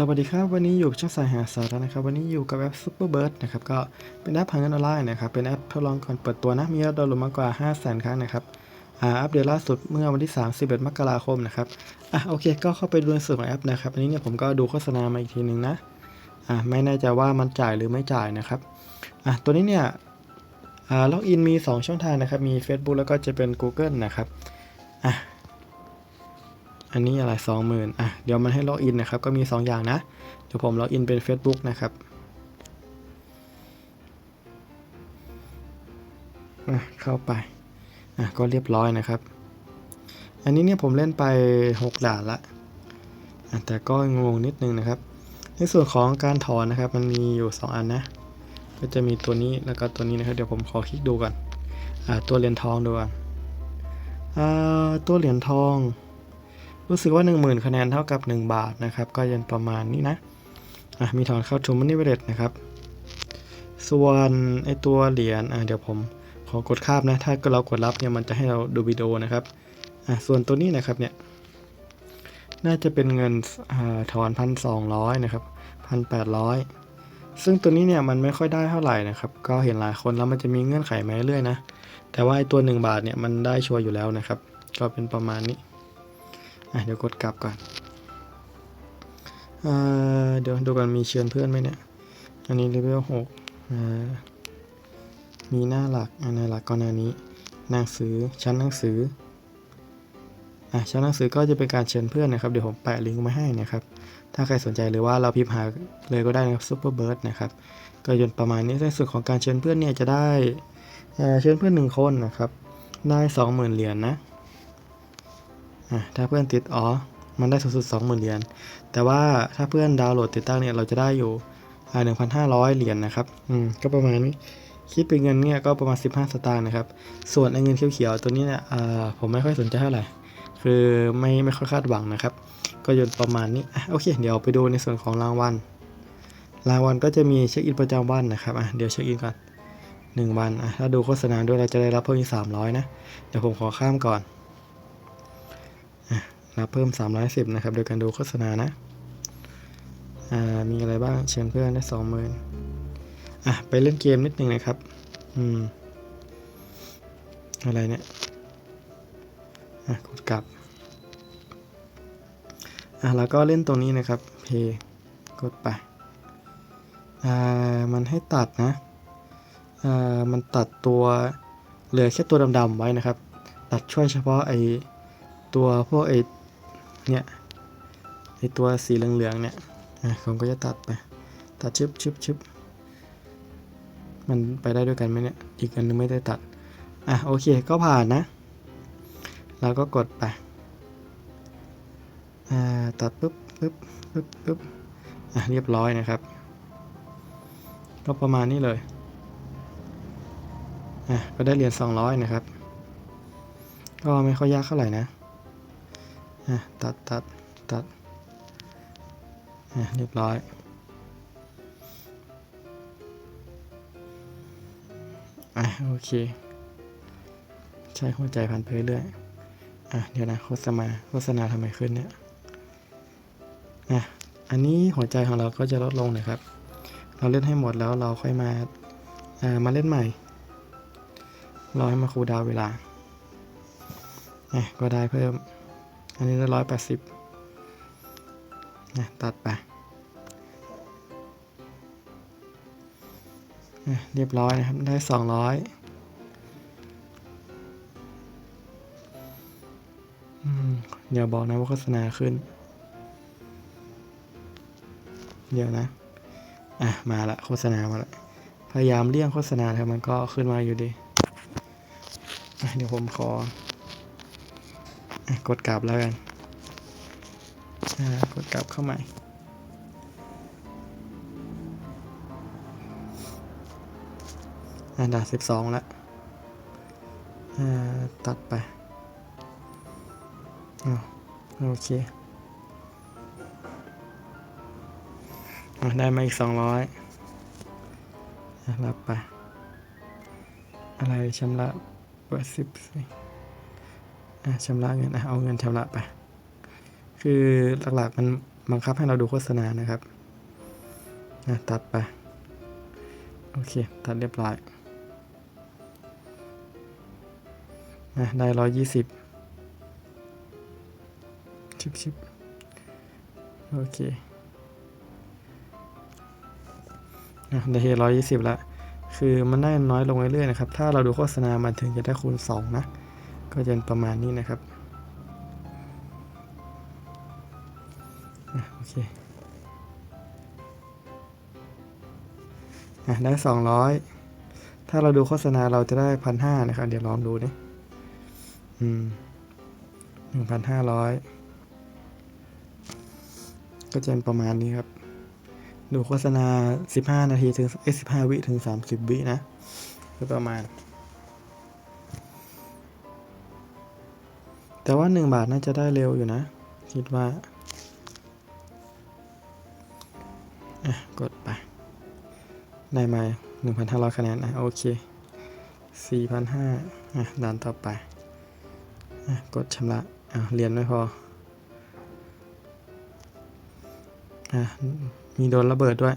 สวัสดีครับ วันนี้อยู่ช่องสายหาสาระนะครับ วันนี้อยู่กับแอป Superbird นะครับ ก็เป็นแอปหาเงินออนไลน์นะครับ เป็นแอปทดลองก่อนเปิดตัวนะ มียอดดาวน์โหลดมากกว่า 5 0 0 0 0 0 ครั้งนะครับ อ่า อัปเดตล่าสุดเมื่อวันที่ 31 มกราคมนะครับ อะโอเค ก็เข้าไปดูในส่วนของแอปนะครับ อันนี้เนี่ยผมก็ดูโฆษณามาอีกทีหนึ่งนะ อะไม่แน่ใจว่ามันจ่ายหรือไม่จ่ายนะครับ อะตัวนี้เนี่ย อ่า ล็อกอินมี 2 ช่องทางนะครับ มี Facebook แล้วก็จะเป็น Google นะครับ อะ อันนี้อะไรสองหมื่นอะเดี๋ยวมันให้ล็อกอินนะครับ ก็มี 2 อย่างนะ เดี๋ยวผมล็อกอินเป็น Facebook นะครับเข้าไปอะก็เรียบร้อยนะครับ อันนี้เนี่ยผมเล่นไป 6 ด่านละอะแต่ก็งงนิดนึงนะครับ ในส่วนของการถอนนะครับ มันมีอยู่ 2 อันนะ ก็จะมีตัวนี้แล้วก็ตัวนี้นะครับ เดี๋ยวผมขอคลิกดูก่อนอ่าตัวเหรียญทองดูก่อนอ่าตัวเหรียญทอง รู้สึกว่า 10,000 คะแนนเท่ากับ 1 บาทนะครับ ก็ยังประมาณนี้นะอะมีถอนเข้าทูมันนี่เวเดนะครับ ส่วนไอตัวเหรียญอะเดี๋ยวผมขอกดข้ามนะ ถ้าเรากดรับเนี่ยมันจะให้เราดูวิดีโอนะครับอะส่วนตัวนี้นะครับเนี่ยน่าจะเป็นเงินอถอนพันสองร้อยนะครับพันแปดร้อยซึ่งตัวนี้เนี่ยมันไม่ค่อยได้เท่าไหร่นะครับ ก็เห็นหลายคนแล้วมันจะมีเงื่อนไขมาเรื่อยๆนะ แต่ว่าไอตัว 1 บาทเนี่ยมันได้ชัวร์อยู่แล้วนะครับ ก็เป็นประมาณนี้ อะเดี๋ยวกดกลับก่อนอ่าเดี๋ยวดูกันมีเชิญเพื่อนไหมเนี่ย อันนี้เลเวลหกอ่ามีหน้าหลักอันหน้าหลักก็หน้านี้ หนังสือชั้นหนังสืออะชั้นหนังสือก็จะเป็นการเชิญเพื่อนนะครับ เดี๋ยวผมแปะลิงก์มาให้นะครับ ถ้าใครสนใจหรือว่าเราพิมพ์หาเลยก็ได้นะครับ Superbird นะครับ ก็ยนประมาณนี้ในส่วนของการเชิญเพื่อนเนี่ยจะได้เชิญเพื่อนหนึ่งคนนะครับ ได้สองหมื่นเหรียญนะอะ ถ้าเพื่อนติดอ๋อ มันได้สูงสุด 20,000 เหรียญ แต่ว่าถ้าเพื่อนดาวน์โหลดติดตั้งเนี่ย เราจะได้อยู่อ่งพันห้า1,500เหรียญนะครับ อืม ก็ประมาณนี้ คิดเป็นเงินเนี่ยก็ประมาณ 15 สตางค์นะครับ ส่วนไอ้เงินเขียวๆตัวนี้เนี่ยผมไม่ค่อยสนใจเท่าไหร่ คือไม่ไม่ค่อยคาดหวังนะครับ ก็ยนประมาณนี้โอเค เดี๋ยวไปดูในส่วนของรางวัล รางวัลก็จะมีเช็คอินประจำวันนะครับ อะ เดี๋ยวเช็คอินก่อนหนึ่งวัน อะ ถ้าดูโฆษณาด้วยเราจะได้รับเพิ่มอีก300 นะ เดี๋ยวผมขอข้ามก่อน รับเพิ่ม 310 นะครับ โดยการดูโฆษณานะ อ่า มีอะไรบ้าง เชิญเพื่อนได้ 20,000 อะ ไปเล่นเกมนิดนึงนะครับ อืม อะไรเนี่ย อะ กดกลับ อะ แล้วก็เล่นตรงนี้นะครับ เพกดไป อ่า มันให้ตัดนะ อ่า มันตัดตัว เหลือแค่ตัวดำๆไว้นะครับ ตัดช่วยเฉพาะไอ ตัวพวกไอเนี่ยไอตัวสีเหลืองๆเนี่ยอะผมก็จะตัดไปตัดชึบชึบชึบมันไปได้ด้วยกันไหมเนี่ย อีกอันนึงไม่ได้ตัด อะโอเคก็ผ่านนะเราก็กดไป อ่าตัดปุ๊บปุ๊บปุ๊บปุ๊บอะเรียบร้อยนะครับ ก็ประมาณนี้เลย อะก็ได้เหรียญ200 นะครับ ก็ไม่ค่อยยากเท่าไหร่นะ ตัดตัดตัดอะเรียบร้อย อะ โอเค ใช้หัวใจพันเพยเรื่อย อะ เดี๋ยวนะโฆษณาโฆษณาทำไมขึ้นเนี่ย อะ อันนี้หัวใจของเราก็จะลดลงนะครับ เราเล่นให้หมดแล้วเราค่อยมา อ่า มาเล่นใหม่ รอให้มาคูดาวเวลา อะ ก็ได้เพิ่ม อันนี้ได้ร้อยแปดสิบนะตัดไปอะเรียบร้อยนะครับ ได้สองร้อยอย่าบอกนะว่าโฆษณาขึ้น เดี๋ยวนะ อะ มาละโฆษณามาละพยายามเลี่ยงโฆษณาแต่มันก็ขึ้นมาอยู่ดี เดี๋ยวผมขอ กดกลับแล้วกันกดกลับเข้าใหม่อ่าด่านสิบสองละตัดไปโอเคได้มาอีกสองร้อยรับไป อะไรชำระเบอร์สิบสิอ่ ชำระเงินอะเอาเงินชำระไป คือหลักๆมันบังคับให้เราดูโฆษณานะครับอะตัดไป โอเค ตัดเรียบร้อยอะได้ร้อยยี่สิบชิบชิบโอเคอะได้ร้อยยี่สิบละคือมันได้น้อยลงเรื่อยๆนะครับ ถ้าเราดูโฆษณามันถึงจะได้คูณ 2 นะ ก็จะเป็นประมาณนี้นะครับโอเคอะได้200ถ้าเราดูโฆษณาเราจะได้พันห้านะครับ เดี๋ยวลองดูนี่อืมหนึ่งพันห้าร้อยก็จะเป็นประมาณนี้ครับ ดูโฆษณา15นาทีถึงเอ้ย15วิถึง30วินะคือประมาณ แต่ว่า 1 บาทน่าจะได้เร็วอยู่นะ คิดว่า อะ กดไป ได้มา 1,500 คะแนน อะ โอเค 4,500 อะ ด่านต่อไป อะ กดชำระ อะเรียนไม่พอ อะ มีโดนระเบิดด้วย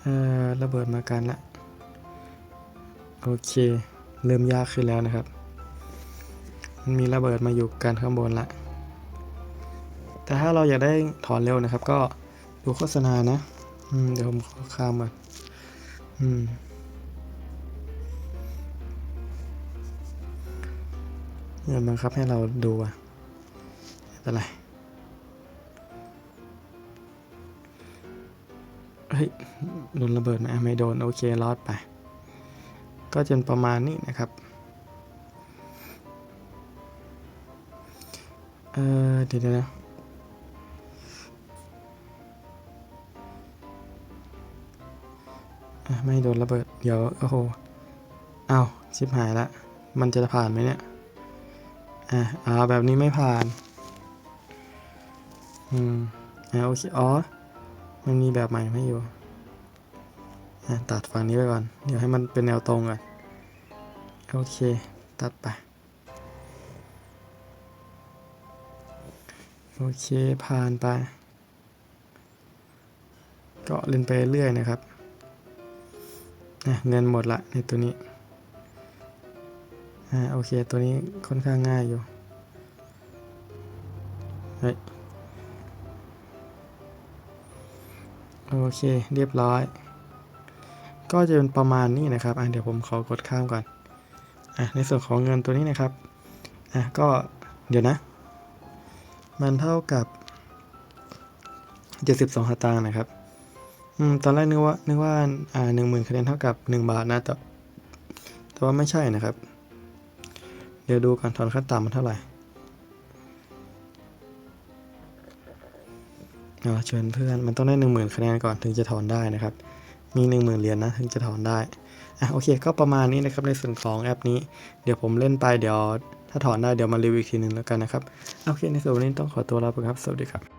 เอ่อ ระเบิดมากันละ โอเค เริ่มยากขึ้นแล้วนะครับ มันมีระเบิดมาอยู่กันข้างบนละ แต่ถ้าเราอยากได้ถอนเร็วนะครับ ก็ดูโฆษณานะ อืม เดี๋ยวผมข้ามก่อนอืมเนี่ยบังคับให้เราดูอะไม่เป็นไรเฮ้ยโดนระเบิดไหมไม่โดน โอเครอดไป ก็จะเป็นประมาณนี้นะครับ เออเดี๋ยวนะไม่โดนระเบิด เดี๋ยว โอ้โหอ้าวชิบหายละ มันจะผ่านไหมเนี่ย อะอ่าแบบนี้ไม่ผ่าน อืมอ่าโอเคอ๋อ มันมีแบบใหม่ให้อยู่ อะตัดฝั่งนี้ไปก่อน เดี๋ยวให้มันเป็นแนวตรงก่อน โอเค ตัดไป โอเคผ่านไป ก็เล่นไปเรื่อยนะครับเงินหมดละในตัวนี้อ่าโอเคตัวนี้ค่อนข้างง่ายอยู่เฮ้ยโอเคเรียบร้อย ก็จะเป็นประมาณนี้นะครับอะเดี๋ยวผมขอกดข้ามก่อนอะในส่วนของเงินตัวนี้นะครับอะก็เดี๋ยวนะ มันเท่ากับ 72สตางค์นะครับอืมตอนแรกนึกว่านึกว่าอ่า10,000คะแนนเท่ากับ 1 บาทนะแต่แต่ว่าไม่ใช่นะครับ เดี๋ยวดูก่อนถอนขั้นต่ำมันเท่าไหร่อ่าเชิญเพื่อนมันต้องได้ 10,000คะแนนก่อนถึงจะถอนได้นะครับ มี 10,000เหรียญนะถึงจะถอนได้อะโอเคก็ประมาณนี้นะครับในส่วนของแอปนี้ เดี๋ยวผมเล่นไปเดี๋ยว ถ้าถอนได้เดี๋ยวมารีวิวอีกทีหนึงแล้วกันนะครับ โอเคในส่วนวันนี้ต้องขอตัวลาไปครับ สวัสดีครับ